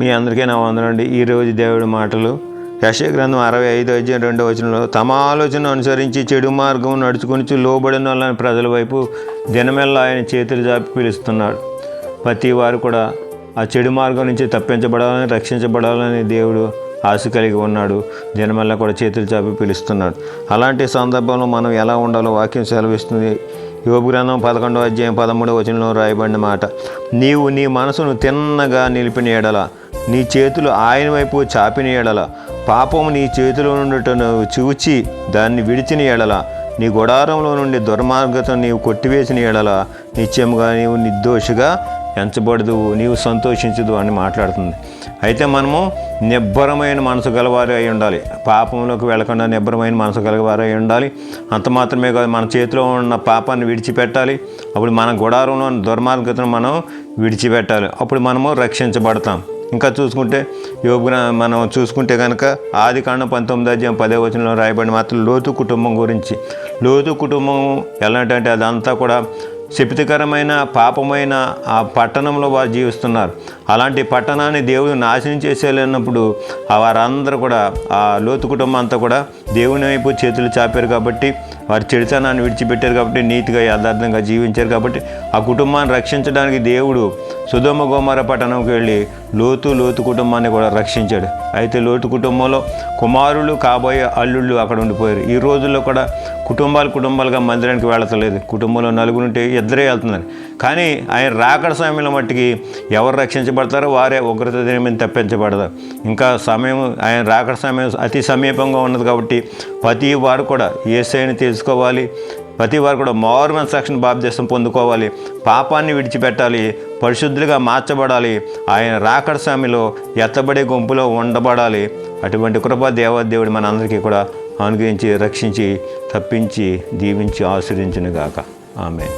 మీ అందరికీ నా వందనండి ఈరోజు దేవుడి మాటలు. యశగ్రంథం అరవై ఐదు అధ్యాయం రెండో వచనంలో తమ ఆలోచన అనుసరించి చెడు మార్గం నడుచుకొని లోబడిన వాళ్ళని ప్రజల వైపు దినమెల్లా ఆయన చేతులు చాపి పిలుస్తున్నాడు. ప్రతి వారు కూడా ఆ చెడు మార్గం నుంచి తప్పించబడాలని రక్షించబడాలని దేవుడు ఆశ కలిగి ఉన్నాడు. దినమెల్లా కూడా చేతులు చాపి పిలుస్తున్నాడు. అలాంటి సందర్భంలో మనం ఎలా ఉండాలో వాక్యం సెలవిస్తుంది. యువ గ్రంథం పదకొండవ అధ్యాయం పదమూడవ వచనంలో రాయబడిన మాట నీవు నీ మనసును తిన్నగా నిలిపిన ఎడల నీ చేతులు ఆయన వైపు చాపిన ఎడల. పాపం నీ చేతిలో నుండుటను చూచి దాన్ని విడిచిన ఎడల. నీ గుడారంలో నుండి దుర్మార్గతను నీవు కొట్టివేసిన ఎడల. నిత్యముగా నీవు నిర్దోషిగా ఎంచబడదు నీవు సంతోషించదు అని మాట్లాడుతుంది. అయితే మనము నిబ్బరమైన మనసు గలవారు అయి ఉండాలి. పాపంలోకి వెళ్ళకుండా నిబ్బరమైన మనసు గలవారు అయి ఉండాలి. అంత మాత్రమే కాదు మన చేతిలో ఉన్న పాపాన్ని విడిచిపెట్టాలి. అప్పుడు మన గుడారంలో ఉన్న దుర్మార్గతను మనం విడిచిపెట్టాలి. అప్పుడు మనము రక్షించబడతాం. ఇంకా చూసుకుంటే యోగున మనం చూసుకుంటే కనుక ఆది కాండం పంతొమ్మిది అధ్యాయం పదే వచనంలో రాయబడిన మాత్రం లోతు కుటుంబం గురించి. లోతు కుటుంబం ఎలాంటంటే అదంతా కూడా శక్తికరమైన పాపమైన ఆ పట్టణంలో వారు జీవిస్తున్నారు. అలాంటి పట్టణాన్ని దేవుడు నాశనం చేసేలేనప్పుడు వారందరూ కూడా ఆ లోతు కుటుంబం అంతా కూడా దేవుని వైపు చేతులు చాపారు కాబట్టి వారి చెడుతనాన్ని విడిచిపెట్టారు కాబట్టి నీతిగా యథార్థంగా జీవించారు కాబట్టి ఆ కుటుంబాన్ని రక్షించడానికి దేవుడు సుధమ గోమార పట్టణంకి వెళ్ళి లోతు లోతు కుటుంబాన్ని కూడా రక్షించాడు. అయితే లోతు కుటుంబంలో కుమారులు కాబోయే అల్లుళ్ళు అక్కడ ఉండిపోయారు. ఈ రోజుల్లో కూడా కుటుంబాలు కుటుంబాలుగా మందిరానికి వెళ్ళతలేదు కుటుంబంలో నలుగురు ఉంటే ఇద్దరే వెళ్తున్నారు. కానీ ఆయన రాకడ సమయంలో మట్టికి ఎవరు రక్షించబడతారో వారే ఉగ్రత దినం తప్పించబడతారు. ఇంకా సమయం ఆయన రాకడ సమయం అతి సమీపంగా ఉన్నది కాబట్టి ప్రతి వారు కూడా ఏసైని తెలుసుకోవాలి. ప్రతి వారు కూడా మారు మనసాక్షిని బాప్దేశం పొందుకోవాలి. పాపాన్ని విడిచిపెట్టాలి. పరిశుద్ధులుగా మార్చబడాలి. ఆయన రాకడ సమయంలో ఎత్తబడే గుంపులో ఉండబడాలి. అటువంటి కృప దేవదేవుడు మన అందరికీ కూడా అనుగ్రహించి రక్షించి తప్పించి దీవించి ఆశ్రయించునుగాక ఆమె